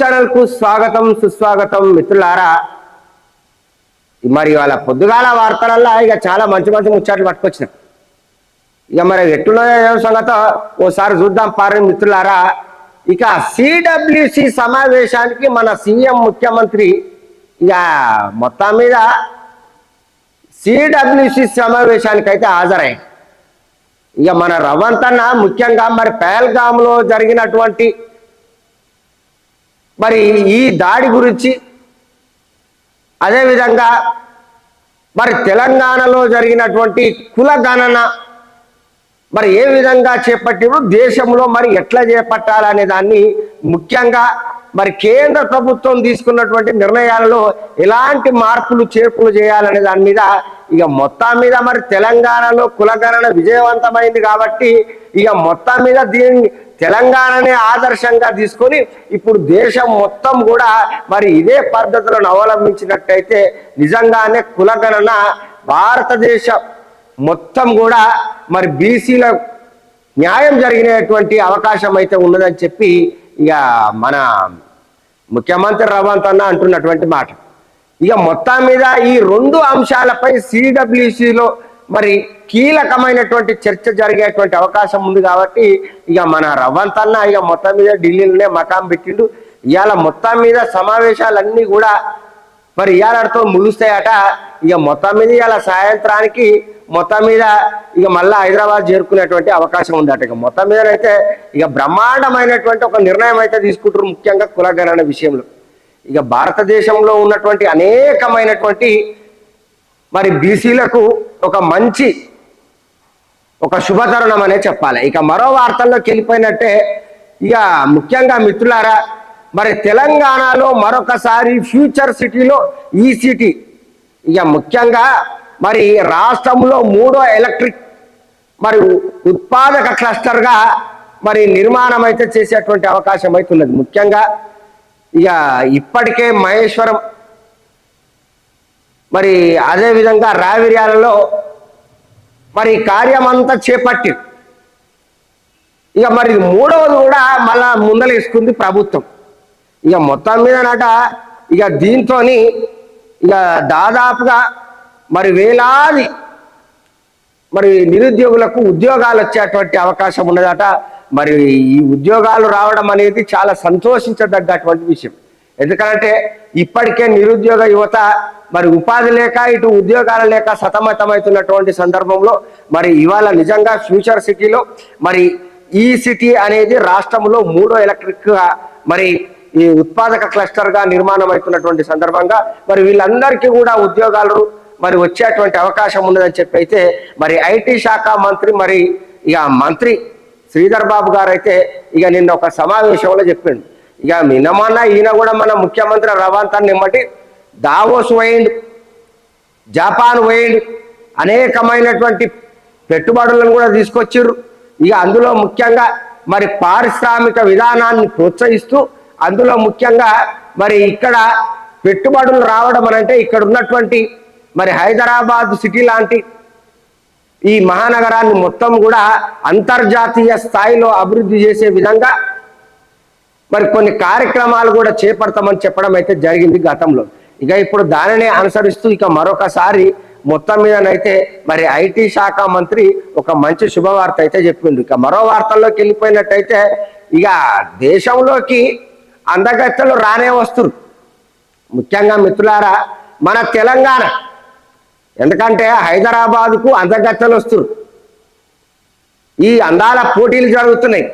ఛానల్కు స్వాగతం సుస్వాగతం మిత్రులారా. మరి వాళ్ళ పొద్దుగాల వార్తలల్లో ఇక చాలా మంచి మంచి ముచ్చట్లు పట్టుకొచ్చిన. ఇక మరి ఎట్టున్నాయో సంగత ఓసారి చూద్దాం పారి మిత్రులారా. ఇక సిడబ్ల్యూసి సమావేశానికి మన సీఎం ముఖ్యమంత్రి ఇక మొత్తం మీద సిడబ్ల్యూసి సమావేశానికి అయితే హాజరై ఇక మన రవంతన్న ముఖ్యంగా మరి పహల్గామ్లో జరిగినటువంటి మరి ఈ దాడి గురించి అదేవిధంగా మరి తెలంగాణలో జరిగినటువంటి కుల గణన మరి ఏ విధంగా చేపట్టినప్పుడు దేశంలో మరి ఎట్లా చేపట్టాలనే దాన్ని ముఖ్యంగా మరి కేంద్ర ప్రభుత్వం తీసుకున్నటువంటి నిర్ణయాలలో ఎలాంటి మార్పులు చేర్పులు చేయాలనే దాని మీద ఇక మొత్తం మీద మరి తెలంగాణలో కులగణన విజయవంతమైంది కాబట్టి ఇక మొత్తం మీద దీన్ని తెలంగాణనే ఆదర్శంగా తీసుకొని ఇప్పుడు దేశం మొత్తం కూడా మరి ఇదే పద్ధతులను అవలంబించినట్టయితే నిజంగానే కులగణన భారతదేశ మొత్తం కూడా మరి బీసీల న్యాయం జరిగినటువంటి అవకాశం అయితే ఉన్నదని చెప్పి ఇక మన ముఖ్యమంత్రి రవంత్ అన్న అంటున్నటువంటి మాట. ఇక మొత్తం మీద ఈ రెండు అంశాలపై సిడబ్ల్యూసిలో మరి కీలకమైనటువంటి చర్చ జరిగేటువంటి అవకాశం ఉంది కాబట్టి ఇక మన రవ్వంతన్న ఇక మొత్తం మీద ఢిల్లీలోనే మకాం పెట్టిండు. ఇవాళ మొత్తం మీద సమావేశాలన్నీ కూడా మరి ఇవాళతో ముగుస్తాయట. ఇక మొత్తం మీద ఇవాళ సాయంత్రానికి మొత్తం మీద ఇక మళ్ళా హైదరాబాద్ చేరుకునేటువంటి అవకాశం ఉందట. ఇక మొత్తం మీద అయితే ఇక బ్రహ్మాండమైనటువంటి ఒక నిర్ణయం అయితే తీసుకుంటారు ముఖ్యంగా కులగణన విషయంలో. ఇక భారతదేశంలో ఉన్నటువంటి అనేకమైనటువంటి మరి బీసీలకు ఒక మంచి ఒక శుభతరుణం అనే చెప్పాలి. ఇక మరో వార్తల్లోకి వెళ్ళిపోయినట్టే ఇక ముఖ్యంగా మిత్రులారా మరి తెలంగాణలో మరొకసారి ఫ్యూచర్ సిటీలో ఈ సిటీ ఇక ముఖ్యంగా మరి రాష్ట్రంలో మూడో ఎలక్ట్రిక్ మరి ఉత్పాదక క్లస్టర్గా మరి నిర్మాణం అయితే చేసేటువంటి అవకాశం అయితే ఉన్నది ముఖ్యంగా ఇక ఇప్పటికే మహేశ్వరం మరి అదేవిధంగా రావిర్యాలలో మరి కార్యం అంతా చేపట్టి ఇక మరి మూడవది కూడా మళ్ళా ముందలేసుకుంది ప్రభుత్వం. ఇక మొత్తం మీద నట ఇక దీంతో ఇక దాదాపుగా మరి వేలాది మరి నిరుద్యోగులకు ఉద్యోగాలు వచ్చేటువంటి అవకాశం ఉన్నదట. మరి ఈ ఉద్యోగాలు రావడం అనేది చాలా సంతోషించదగ్గటువంటి విషయం. ఎందుకంటే ఇప్పటికే నిరుద్యోగ యువత మరి ఉపాధి లేక ఇటు ఉద్యోగాలు లేక సతమతమవుతున్నటువంటి సందర్భంలో మరి ఇవాళ నిజంగా ఫ్యూచర్ సిటీలో మరి ఈ సిటీ అనేది రాష్ట్రంలో మూడో ఎలక్ట్రిక్గా మరి ఈ ఉత్పాదక క్లస్టర్గా నిర్మాణం అవుతున్నటువంటి సందర్భంగా మరి వీళ్ళందరికీ కూడా ఉద్యోగాలు మరి వచ్చేటువంటి అవకాశం ఉన్నదని చెప్పి అయితే మరి ఐటీ శాఖ మంత్రి మరి ఇక మంత్రి శ్రీధర్ బాబు గారు అయితే ఇక నిన్న ఒక సమావేశంలో చెప్పిండు. ఇక నిన్నమన్న ఈయన కూడా మన ముఖ్యమంత్రి రవాంతాన్ని నిమ్మటి దావోస్ పోయిండు జపాన్ పోయిండు అనేకమైనటువంటి పెట్టుబడులను కూడా తీసుకొచ్చిర్రు. ఇక అందులో ముఖ్యంగా మరి పారిశ్రామిక విధానాన్ని ప్రోత్సహిస్తూ అందులో ముఖ్యంగా మరి ఇక్కడ పెట్టుబడులు రావడం అనంటే ఇక్కడ ఉన్నటువంటి మరి హైదరాబాద్ సిటీ లాంటి ఈ మహానగరాన్ని మొత్తం కూడా అంతర్జాతీయ స్థాయిలో అభివృద్ధి చేసే విధంగా మరి కొన్ని కార్యక్రమాలు కూడా చేపడతామని చెప్పడం అయితే జరిగింది గతంలో. ఇక ఇప్పుడు దానినే అనుసరిస్తూ ఇక మరొకసారి మొత్తం మీదనైతే మరి ఐటీ శాఖ మంత్రి ఒక మంచి శుభవార్త అయితే చెప్పిండు. ఇక మరో వార్తల్లోకి వెళ్ళిపోయినట్టయితే ఇక దేశంలోకి అందగత్తలు రానే వస్తురు. ముఖ్యంగా మిత్రులారా మన తెలంగాణ ఎందుకంటే హైదరాబాద్కు అందగత్తలు వస్తురు. ఈ అందాల పోటీలు జరుగుతున్నాయి.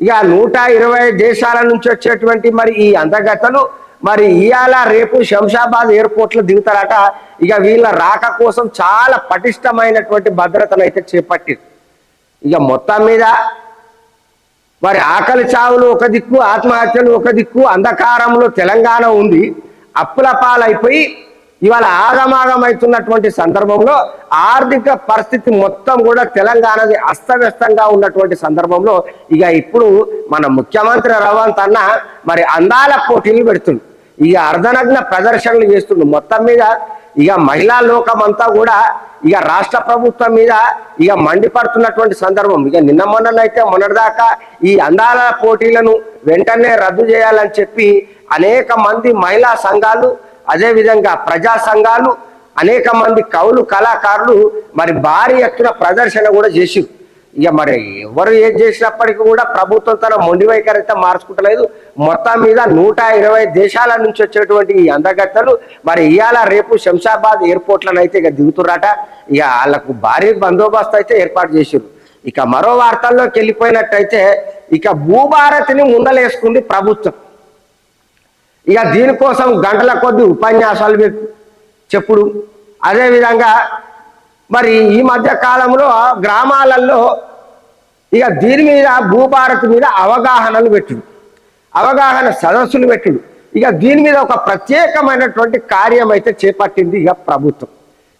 ఇక నూట ఇరవై దేశాల నుంచి వచ్చేటువంటి మరి ఈ అందగత్తలు మరి ఇవాళ రేపు శంషాబాద్ ఎయిర్పోర్ట్లో దిగుతారట. ఇక వీళ్ళ రాక కోసం చాలా పటిష్టమైనటువంటి భద్రతను అయితే చేపట్టింది ఇక మొత్తం మీద మరి ఆకలి చావులు ఒక దిక్కు ఆత్మహత్యలు ఒక దిక్కు అంధకారంలో తెలంగాణ ఉంది. అప్పుల పాలైపోయి ఇవాళ ఆగమాగమవుతున్నటువంటి సందర్భంలో ఆర్థిక పరిస్థితి మొత్తం కూడా తెలంగాణది అస్తవ్యస్తంగా ఉన్నటువంటి సందర్భంలో ఇక ఇప్పుడు మన ముఖ్యమంత్రి రవంత్ అన్న మరి అందాల పోటీలు పెడుతుంది ఇక అర్ధనగ్న ప్రదర్శనలు చేస్తుండు మొత్తం మీద. ఇక మహిళా లోకం అంతా కూడా ఇక రాష్ట్ర ప్రభుత్వం మీద ఇక మండిపడుతున్నటువంటి సందర్భం. ఇక నిన్న మొన్ననైతే మొన్నటిదాకా ఈ అందాల పోటీలను వెంటనే రద్దు చేయాలని చెప్పి అనేక మంది మహిళా సంఘాలు అదే విధంగా ప్రజా సంఘాలు అనేక మంది కవులు కళాకారులు మరి భారీ ఎత్తున ప్రదర్శన కూడా చేసిరు ఇక మరి ఎవరు ఏం చేసినప్పటికీ కూడా ప్రభుత్వం తన మొండి మార్చుకుంటలేదు. మొత్తం మీద నూట ఇరవై దేశాల నుంచి వచ్చేటువంటి ఈ అందగత్తలు మరి ఇవాళ రేపు శంషాబాద్ ఎయిర్పోర్ట్లను అయితే ఇక దిగుతుర్రట. ఇక వాళ్ళకు భారీ బందోబస్తు అయితే ఏర్పాటు చేసిరు ఇక మరో వార్తల్లోకి వెళ్ళిపోయినట్టయితే ఇక భూభారతిని ముందలేసుకుంది ప్రభుత్వం. ఇక దీనికోసం గంటల కొద్ది ఉపన్యాసాలు పె- చెప్పుడు. అదేవిధంగా మరి ఈ మధ్య కాలంలో గ్రామాలలో ఇక దీని మీద భూభారత్ మీద అవగాహనలు పెట్టుడు. అవగాహన సదస్సులు పెట్టుడు. ఇక దీని మీద ఒక ప్రత్యేకమైనటువంటి కార్యం అయితే చేపట్టింది ఇక ప్రభుత్వం.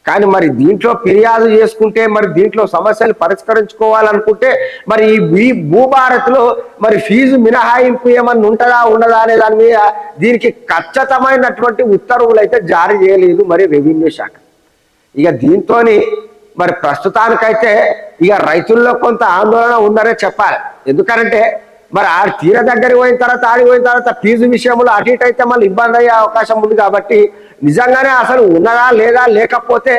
కానీ మరి దీంట్లో ఫిర్యాదు చేసుకుంటే మరి దీంట్లో సమస్యలు పరిష్కరించుకోవాలనుకుంటే మరి ఈ భూభారత్లో మరి ఫీజు మినహాయింపు ఏమన్నా ఉంటుందా ఉండదా అనే దాని మీద దీనికి ఖచ్చితమైనటువంటి ఉత్తర్వులు అయితే జారీ చేయలేదు మరి రెవెన్యూ శాఖ. ఇక దీంతో మరి ప్రస్తుతానికైతే ఇక రైతుల్లో కొంత ఆందోళన ఉందనే చెప్పాలి. ఎందుకంటే మరి ఆ తీర దగ్గరికి పోయిన తర్వాత ఆడిపోయిన తర్వాత ఫీజు విషయంలో అటు ఇటు అయితే మళ్ళీ ఇబ్బంది అయ్యే అవకాశం ఉంది కాబట్టి నిజంగానే అసలు ఉన్నదా లేదా లేకపోతే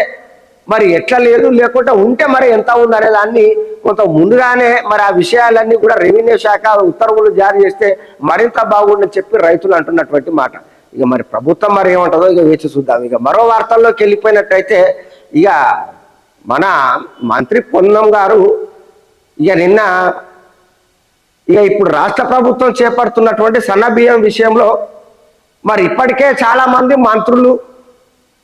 మరి ఎట్లా లేదు లేకుంటే ఉంటే మరి ఎంత ఉందనే దాన్ని కొంత ముందుగానే మరి ఆ విషయాలన్నీ కూడా రెవెన్యూ శాఖ ఉత్తర్వులు జారీ చేస్తే మరింత బాగుండని చెప్పి రైతులు అంటున్నటువంటి మాట. ఇక మరి ప్రభుత్వం మరి ఏమంటుందో ఇక వేచి చూద్దాం. ఇక మరో వార్తల్లోకి వెళ్ళిపోయినట్టయితే ఇక మన మంత్రి పొన్నం గారు ఇక నిన్న ఇక ఇప్పుడు రాష్ట్ర ప్రభుత్వం చేపడుతున్నటువంటి సన్న బియ్యం విషయంలో మరి ఇప్పటికే చాలా మంది మంత్రులు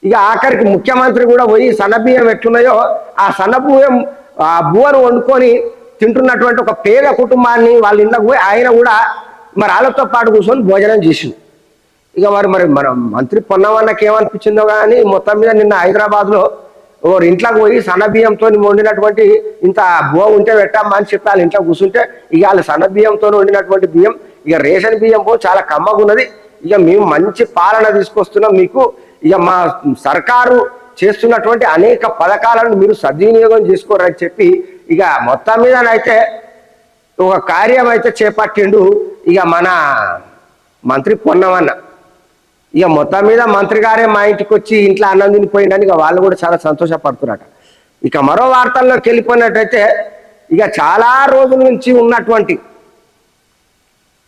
ఇక ఆఖరికి ముఖ్యమంత్రి కూడా పోయి సన్న బియ్యం ఎట్లున్నాయో ఆ సన్నబియ్యం ఆ బువ్వను వండుకొని తింటున్నటువంటి ఒక పేద కుటుంబాన్ని వాళ్ళ ఇళ్ళకు పోయి ఆయన కూడా మరి వాళ్ళతో పాటు కూర్చొని భోజనం చేసింది ఇక మరి మరి మన మంత్రి పొన్నవన్నకి ఏమనిపించిందో కానీ మొత్తం మీద నిన్న హైదరాబాద్లో లో ఇంట్లోకి పోయి సన్నబియ్యంతో వండినటువంటి ఇంత బువ ఉంటే పెట్టమ్మా అని చెప్పి వాళ్ళ ఇంట్లో కూర్చుంటే ఇక వాళ్ళ సన్నబియ్యంతో వండినటువంటి బియ్యం ఇక రేషన్ బియ్యం పో చాలా కమ్మగున్నది. ఇక మేము మంచి పాలన తీసుకొస్తున్నాం. మీకు ఇక మా సర్కారు చేస్తున్నటువంటి అనేక పథకాలను మీరు సద్వినియోగం చేసుకోరని చెప్పి ఇక మొత్తం మీదనైతే ఒక కార్యం అయితే చేపట్టిండు ఇక మన మంత్రి పొన్నమన్న. ఇక మొత్తం మీద మంత్రి గారే మా ఇంటికి వచ్చి ఇంట్లో అన్నం తినిపోయిందని ఇక వాళ్ళు కూడా చాలా సంతోషపడుతున్నారట. ఇక మరో వార్తల్లోకి వెళ్ళిపోయినట్టయితే ఇక చాలా రోజుల నుంచి ఉన్నటువంటి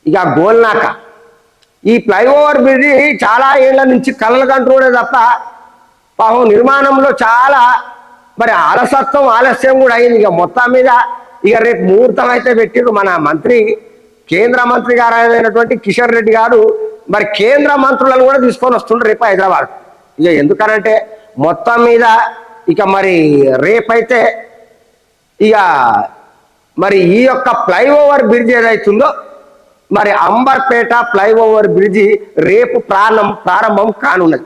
ఇక గోల్నాక ఈ ఫ్లైఓవర్ బ్రిడ్జి చాలా ఏళ్ళ నుంచి కళ్ళ కంట్రోడే తప్ప పాపం నిర్మాణంలో చాలా మరి అలసత్వం ఆలస్యం కూడా అయింది. ఇక మొత్తం మీద ఇక రేపు ముహూర్తం అయితే పెట్టిరు మన మంత్రి కేంద్ర మంత్రి గారు అయినటువంటి కిషన్ రెడ్డి గారు. మరి కేంద్ర మంత్రులను కూడా తీసుకొని వస్తుండ్రు రేపు హైదరాబాద్. ఇక ఎందుకనంటే మొత్తం మీద ఇక మరి రేపైతే ఇక మరి ఈ యొక్క ఫ్లైఓవర్ బ్రిడ్జ్ ఏదైతుందో మరి అంబర్పేట ఫ్లైఓవర్ బ్రిడ్జి రేపు ప్రాణం ప్రారంభం కానున్నది.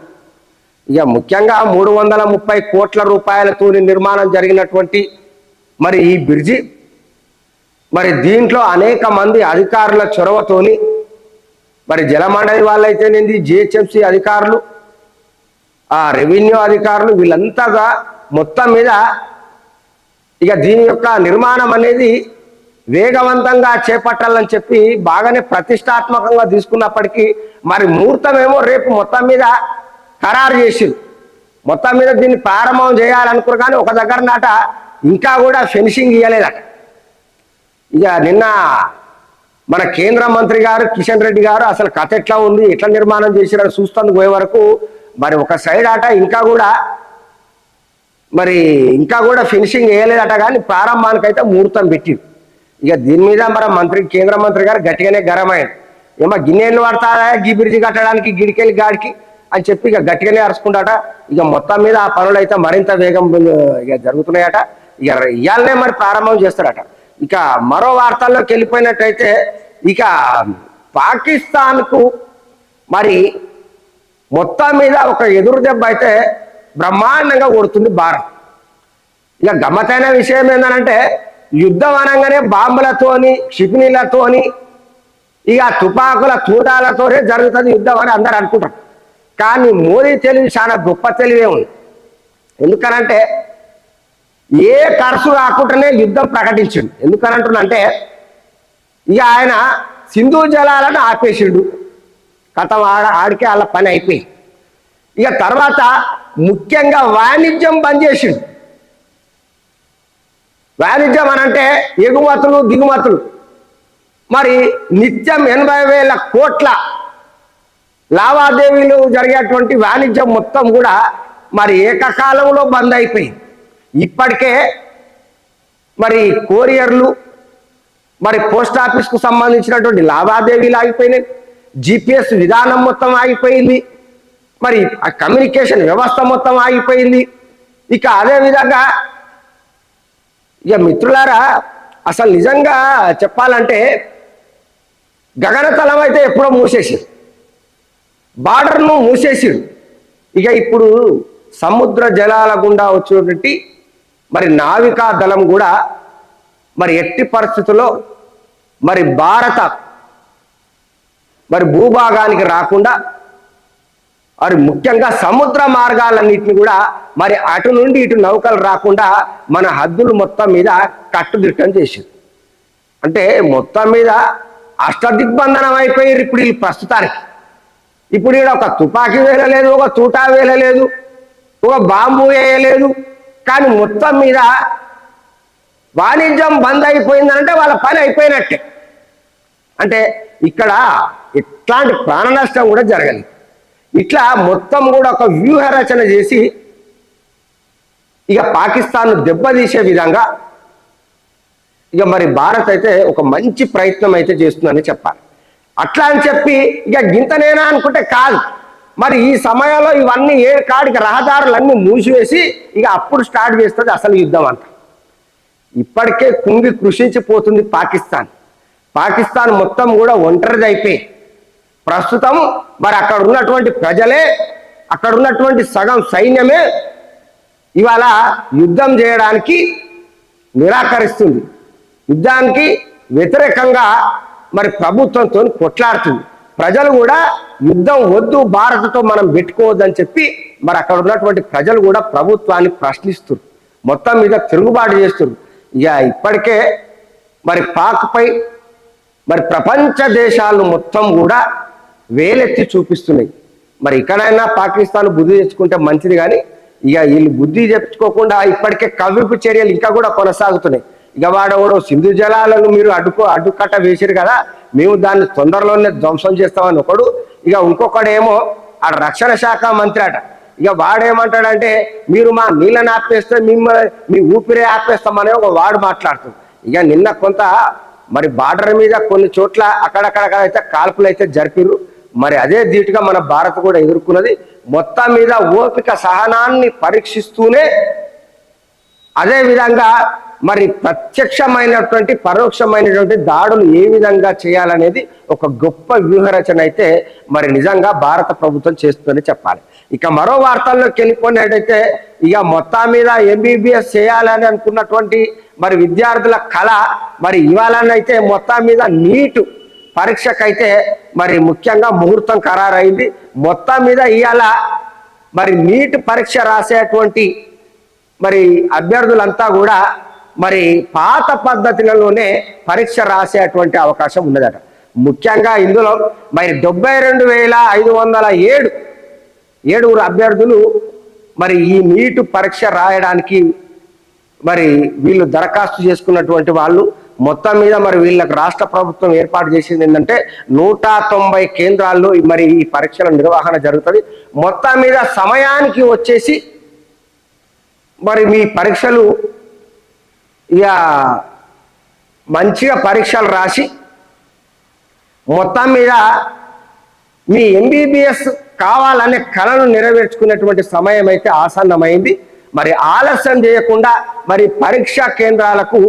ఇక ముఖ్యంగా మూడు వందల ముప్పై కోట్ల రూపాయలతో నిర్మాణం జరిగినటువంటి మరి ఈ బ్రిడ్జి మరి దీంట్లో అనేక మంది అధికారుల చొరవతోని మరి జలమండలి వాళ్ళైతేనేది జిహెచ్ఎంసీ అధికారులు ఆ రెవెన్యూ అధికారులు వీళ్ళంతగా మొత్తం మీద ఇక దీని యొక్క నిర్మాణం అనేది వేగవంతంగా చేపట్టాలని చెప్పి బాగానే ప్రతిష్టాత్మకంగా తీసుకున్నప్పటికీ మరి ముహూర్తమేమో రేపు మొత్తం మీద ఖరారు చేసిరు మొత్తం మీద దీన్ని ప్రారంభం చేయాలనుకున్నారు కానీ ఒక దగ్గర నాట ఇంకా కూడా ఫినిషింగ్ ఇవ్వలేదట ఇక నిన్న మన కేంద్ర మంత్రి గారు కిషన్ రెడ్డి గారు అసలు కథ ఎట్లా ఉంది ఎట్లా నిర్మాణం చేసిరని చూస్తాను పోయే వరకు మరి ఒక సైడ్ ఆట ఇంకా కూడా మరి ఇంకా కూడా ఫినిషింగ్ వేయలేదట కానీ ప్రారంభానికైతే ముహూర్తం పెట్టింది. ఇక దీని మీద మన మంత్రి కేంద్ర మంత్రి గారు గట్టిగానే గరమైంది ఏమో గిన్నెలు పడతారా? గీ బ్రిడ్జి కట్టడానికి గిడికెళ్ళి గాడికి అని చెప్పి ఇక గట్టిగానే అరుచుకుంటాట ఇక మొత్తం మీద ఆ పనులు అయితే మరింత వేగం ఇక జరుగుతున్నాయట. ఇక ఇవాళనే మరి ప్రారంభం చేస్తారట. ఇక మరో వార్తల్లోకి వెళ్ళిపోయినట్టయితే ఇక పాకిస్తాన్కు మరి మొత్తం మీద ఒక ఎదురు దెబ్బ అయితే బ్రహ్మాండంగా కొడుతుంది భారత్. ఇక గమ్మతైన విషయం ఏంటంటే యుద్ధం అనగానే బాంబులతోని క్షిపణిలతోని ఇక తుపాకుల తూటాలతోనే జరుగుతుంది యుద్ధం అని అందరు అనుకుంటారు. కానీ మోదీ తెలివి చాలా గొప్ప తెలివే ఉంది. ఎందుకనంటే ఏ ఖర్చు రాకుండానే యుద్ధం ప్రకటించిండు. ఎందుకనంటున్నంటే ఇక ఆయన సింధు జలాలను ఆపేసిండు. గతం ఆడ ఆడికే వాళ్ళ పని అయిపోయి ఇక తర్వాత ముఖ్యంగా వాణిజ్యం బంద్ చేసిండు. వాణిజ్యం అనంటే ఎగుమతులు దిగుమతులు. మరి నిత్యం ఎనభై వేల కోట్ల లావాదేవీలు జరిగేటువంటి వాణిజ్యం మొత్తం కూడా మరి ఏకకాలంలో బంద్ అయిపోయింది. ఇప్పటికే మరి కోరియర్లు మరి పోస్ట్ ఆఫీస్కు సంబంధించినటువంటి లావాదేవీలు ఆగిపోయినాయి. జిపిఎస్ విధానం మొత్తం ఆగిపోయింది. మరి ఆ కమ్యూనికేషన్ వ్యవస్థ మొత్తం ఆగిపోయింది. ఇక అదే విధంగా ఇక మిత్రులారా అసలు నిజంగా చెప్పాలంటే గగనతలం అయితే ఎప్పుడో మూసేసారు బార్డర్ను మూసేసిరు ఇక ఇప్పుడు సముద్ర జలాల గుండా వచ్చినటువంటి మరి నావికా దళం కూడా మరి ఎట్టి పరిస్థితుల్లో మరి భారత మరి భూభాగానికి రాకుండా మరి ముఖ్యంగా సముద్ర మార్గాలన్నింటినీ కూడా మరి అటు నుండి ఇటు నౌకలు రాకుండా మన హద్దులు మొత్తం మీద కట్టుదిట్టం చేసింది అంటే మొత్తం మీద అష్టదిగ్బంధనం అయిపోయారు ఇప్పుడు వీళ్ళు ప్రస్తుతానికి. ఇప్పుడు ఈడ ఒక తుపాకీ వేయలేదు ఒక తూటా వేయలేదు ఒక బాంబు వేయలేదు. కానీ మొత్తం మీద వాణిజ్యం బంద్ అయిపోయిందంటే వాళ్ళ పని అయిపోయినట్టే. అంటే ఇక్కడ ఎట్లాంటి ప్రాణ నష్టం కూడా జరగలేదు. ఇట్లా మొత్తం కూడా ఒక వ్యూహ రచన చేసి ఇక పాకిస్తాన్ను దెబ్బతీసే విధంగా ఇక మరి భారత్ అయితే ఒక మంచి ప్రయత్నం అయితే చేస్తుందని చెప్పాలి. అట్లా అని చెప్పి ఇక గింతనేనా అనుకుంటే కాదు. మరి ఈ సమయంలో ఇవన్నీ ఏ కాడికి రహదారులన్నీ మూసివేసి ఇక అప్పుడు స్టార్ట్ చేస్తుంది అసలు యుద్ధం అంట ఇప్పటికే కుంగి కృషించిపోతుంది పాకిస్తాన్. పాకిస్తాన్ మొత్తం కూడా ఒంటరిది అయిపోయి ప్రస్తుతం మరి అక్కడ ఉన్నటువంటి ప్రజలే అక్కడ ఉన్నటువంటి సగం సైన్యమే ఇవాళ యుద్ధం చేయడానికి నిరాకరిస్తుంది. యుద్ధానికి వ్యతిరేకంగా మరి ప్రభుత్వంతో కొట్లాడుతుంది. ప్రజలు కూడా యుద్ధం వద్దు భారత్తో మనం పెట్టుకోవద్దని చెప్పి మరి అక్కడ ఉన్నటువంటి ప్రజలు కూడా ప్రభుత్వాన్ని ప్రశ్నిస్తున్నారు మొత్తం మీద తిరుగుబాటు చేస్తున్నారు ఇక ఇప్పటికే మరి పాక్పై మరి ప్రపంచ దేశాలు మొత్తం కూడా వేలెత్తి చూపిస్తున్నాయి. మరి ఇక్కడైనా పాకిస్తాన్ బుద్ధి తెచ్చుకుంటే మంచిది కానీ ఇక వీళ్ళు బుద్ధి తెచ్చుకోకుండా ఇప్పటికే కవ్వింపు చర్యలు ఇంకా కూడా కొనసాగుతున్నాయి. ఇక వాడెవడో సింధు జలాలను మీరు అడ్డుకో అడ్డుకట్ట వేసారు కదా మేము దాన్ని తొందరలోనే ధ్వంసం చేస్తామని ఒకడు. ఇక ఇంకొకడేమో ఆ రక్షణ శాఖ మంత్రి అట. ఇక వాడేమంటాడంటే మీరు మా నీళ్ళని ఆపేస్తే మిమ్మల్ని మీ ఊపిరే ఆపేస్తామని ఒక వాడు మాట్లాడుతుంది ఇక నిన్న కొంత మరి బార్డర్ మీద కొన్ని చోట్ల అక్కడక్కడ అయితే కాల్పులు అయితే జరిపిరు మరి అదే ధీటుగా మన భారత్ కూడా ఎదుర్కొన్నది. మొత్తం మీద ఓపిక సహనాన్ని పరీక్షిస్తూనే అదే విధంగా మరి ప్రత్యక్షమైనటువంటి పరోక్షమైనటువంటి దాడులు ఏ విధంగా చేయాలనేది ఒక గొప్ప వ్యూహరచన అయితే మరి నిజంగా భారత ప్రభుత్వం చేస్తుందని చెప్పాలి. ఇక మరో వార్తల్లోకి వెళ్ళిపోయినట్టయితే ఇక మొత్తం మీద ఎంబీబీఎస్ చేయాలని అనుకున్నటువంటి మరి విద్యార్థుల కళ మరి ఇవాళనైతే మొత్తం మీద నీటు పరీక్షకైతే మరి ముఖ్యంగా ముహూర్తం ఖరారైంది. మొత్తం మీద ఇవాళ మరి నీట్ పరీక్ష రాసేటువంటి మరి అభ్యర్థులంతా కూడా మరి పాత పద్ధతులలోనే పరీక్ష రాసేటువంటి అవకాశం ఉన్నదట. ముఖ్యంగా ఇందులో మరి డెబ్బై రెండు వేల ఐదు వందల ఏడు ఏడుగురు అభ్యర్థులు మరి ఈ నీటు పరీక్ష రాయడానికి మరి వీళ్ళు దరఖాస్తు చేసుకున్నటువంటి వాళ్ళు మొత్తం మీద మరి వీళ్ళకి రాష్ట్ర ప్రభుత్వం ఏర్పాటు చేసింది ఏంటంటే నూట తొంభై కేంద్రాల్లో మరి ఈ పరీక్షల నిర్వహణ జరుగుతుంది. మొత్తం మీద సమయానికి వచ్చేసి మరి మీ పరీక్షలు ఇక మంచిగా పరీక్షలు రాసి మొత్తం మీద మీ ఎంబీబీఎస్ కావాలనే కళను నెరవేర్చుకునేటువంటి సమయం అయితే ఆసన్నమైంది. మరి ఆలస్యం చేయకుండా మరి పరీక్షా కేంద్రాలకు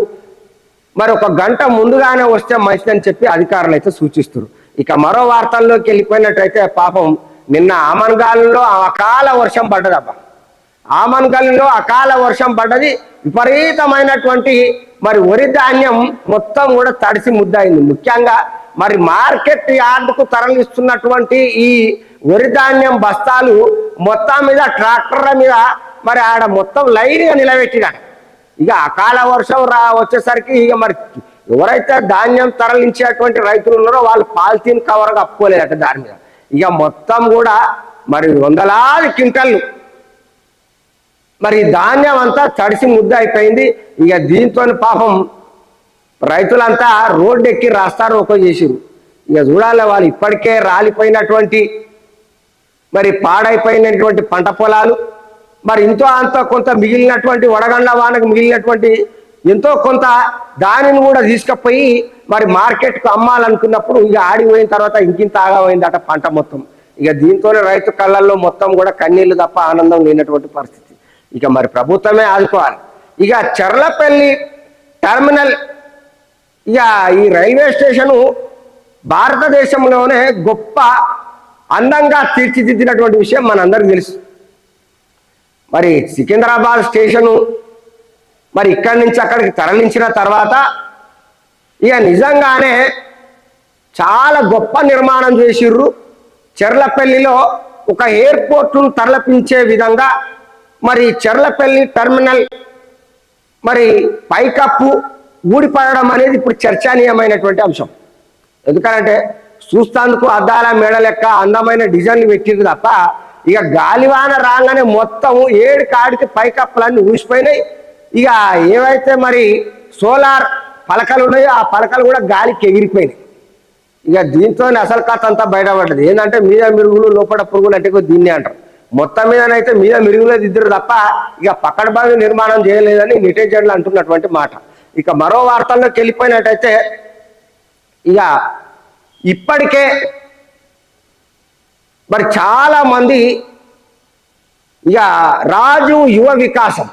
మరి ఒక గంట ముందుగానే వస్తే మంచిదని చెప్పి అధికారులు అయితే సూచిస్తారు ఇక మరో వార్తల్లోకి వెళ్ళిపోయినట్టయితే పాపం నిన్న ఆమన్గాల్లో అకాల వర్షం పడ్డదబ్బా ఆమన్గల్లో అకాల వర్షం పడ్డది. విపరీతమైనటువంటి మరి వరి ధాన్యం మొత్తం కూడా తడిసి ముద్దయింది. ముఖ్యంగా మరి మార్కెట్ యార్డుకు తరలిస్తున్నటువంటి ఈ వరి ధాన్యం బస్తాలు మొత్తం మీద ట్రాక్టర్ల మీద మరి ఆడ మొత్తం లైన్గా నిలబెట్టినాడు ఇక అకాల వర్షం రా వచ్చేసరికి ఇక మరి ఎవరైతే ధాన్యం తరలించేటువంటి రైతులు ఉన్నారో వాళ్ళు పాలిథీన్ కవర్ కప్పుకోలేదట దాని మీద. ఇక మొత్తం కూడా మరి వందలాది క్వింటళ్ళు మరి ఈ ధాన్యం అంతా తడిసి ముద్ద అయిపోయింది. ఇక దీంతో పాపం రైతులంతా రోడ్డు ఎక్కి రాస్తారు ఒక చేసిరు ఇక చూడాలి వాళ్ళు ఇప్పటికే రాలిపోయినటువంటి మరి పాడైపోయినటువంటి పంట పొలాలు. మరి ఇంతో అంత కొంత మిగిలినటువంటి వడగండ్ల వానకు మిగిలినటువంటి ఎంతో కొంత దానిని కూడా తీసుకుపోయి మరి మార్కెట్కు అమ్మాలనుకున్నప్పుడు ఇక ఆడిపోయిన తర్వాత ఇంకింత ఆగమైందట పంట మొత్తం. ఇక దీంతోనే రైతు కళ్ళల్లో మొత్తం కూడా కన్నీళ్ళు తప్ప ఆనందం లేనటువంటి పరిస్థితి. ఇక మరి ప్రభుత్వమే ఆదుకోవాలి. ఇక చెర్లపల్లి టెర్మినల్ ఇక ఈ రైల్వే స్టేషను భారతదేశంలోనే గొప్ప అందంగా తీర్చిదిద్దినటువంటి విషయం మనందరికీ తెలుసు. మరి సికింద్రాబాద్ స్టేషను మరి ఇక్కడి నుంచి అక్కడికి తరలించిన తర్వాత ఇక నిజంగానే చాలా గొప్ప నిర్మాణం చేసిర్రు. చెర్లపల్లిలో ఒక ఎయిర్పోర్ట్ను తరలిపించే విధంగా మరి చెర్లపల్లి టెర్మినల్ మరి పైకప్పు ఊడిపడడం అనేది ఇప్పుడు చర్చనీయమైనటువంటి అంశం. ఎందుకంటే చూస్తాందుకు అద్దాల మేడ లెక్క అందమైన డిజైన్లు పెట్టింది తప్ప ఇక గాలివాన రాగానే మొత్తం ఏడు కాడికి పైకప్పులన్నీ ఊసిపోయినాయి. ఇక ఏవైతే మరి సోలార్ పలకలు ఉన్నాయో ఆ పలకలు కూడా గాలికి ఎగిరిపోయినాయి. ఇక దీంతో అసలు కథ అంతా బయటపడ్డది. ఏంటంటే మీద మిరుగులు లోపల పురుగులు అంటే దీన్ని దీన్నే అంటారు. మొత్తం మీదనైతే మీద మిరుగులే దిద్దరు తప్ప ఇక పక్కన బాగా నిర్మాణం చేయలేదని నిటేజన్లు అంటున్నటువంటి మాట. ఇక మరో వార్తల్లోకి వెళ్ళిపోయినట్టయితే ఇక ఇప్పటికే మరి చాలా మంది ఇక రాజు యువ వికాసం.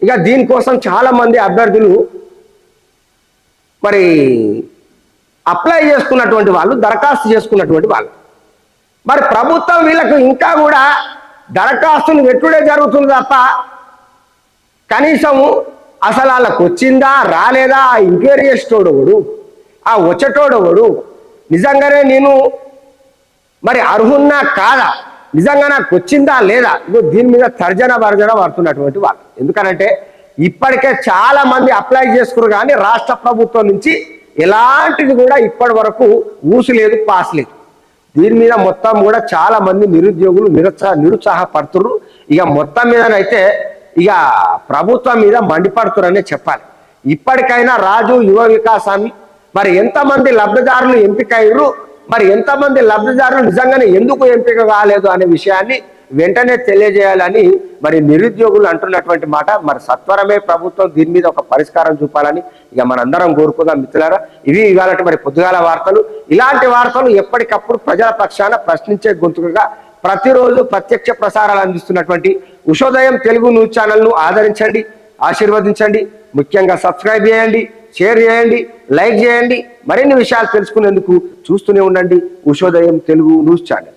ఇక దీనికోసం చాలా మంది అభ్యర్థులు మరి అప్లై చేసుకున్నటువంటి వాళ్ళు దరఖాస్తు చేసుకున్నటువంటి వాళ్ళు. మరి ప్రభుత్వం వీళ్ళకు ఇంకా కూడా దరఖాస్తులు పెట్టుడే జరుగుతుంది తప్ప కనీసం అసలు వాళ్ళకు వచ్చిందా రాలేదా? ఆ ఇంక్వైరీ చేసేటోడెవడు ఆ వచ్చేటోడవుడు నిజంగానే నేను మరి అర్హున్నా కాదా? నిజంగా నాకు వచ్చిందా లేదా? ఇప్పుడు దీని మీద తర్జన భర్జన పడుతున్నటువంటి వాళ్ళు. ఎందుకనంటే ఇప్పటికే చాలా మంది అప్లై చేసుకున్నారు కానీ రాష్ట్ర ప్రభుత్వం నుంచి ఎలాంటిది కూడా ఇప్పటి వరకు ఊసు లేదు పాస్ లేదు. దీని మీద మొత్తం కూడా చాలా మంది నిరుద్యోగులు నిరుత్సాహ నిరుత్సాహపడుతున్నారు ఇక మొత్తం మీదనైతే ఇక ప్రభుత్వం మీద మండిపడుతున్నారనే చెప్పాలి. ఇప్పటికైనా రాజు యువ వికాసాన్ని మరి ఎంతమంది లబ్ధిదారులు ఎంపిక అయ్యారు మరి ఎంతమంది లబ్ధిదారులు నిజంగానే ఎందుకు ఎంపిక కాలేదు అనే విషయాన్ని వెంటనే తెలియజేయాలని మరి నిరుద్యోగులు అంటున్నటువంటి మాట. మరి సత్వరమే ప్రభుత్వం దీని మీద ఒక పరిష్కారం చూపాలని ఇక మనందరం కోరుకుందాం మిత్రులారా. ఇవి ఇవాళ మరి పొద్దుగాల వార్తలు. ఇలాంటి వార్తలు ఎప్పటికప్పుడు ప్రజల పక్షాన ప్రశ్నించే గొంతుకగా ప్రతిరోజు ప్రత్యక్ష ప్రసారాలు అందిస్తున్నటువంటి ఉషోదయం తెలుగు న్యూస్ ఛానల్ను ఆదరించండి ఆశీర్వదించండి. ముఖ్యంగా సబ్స్క్రైబ్ చేయండి. షేర్ చేయండి లైక్ చేయండి. మరిన్ని విషయాలు తెలుసుకునేందుకు చూస్తూనే ఉండండి. Ushodayam Telugu news channel.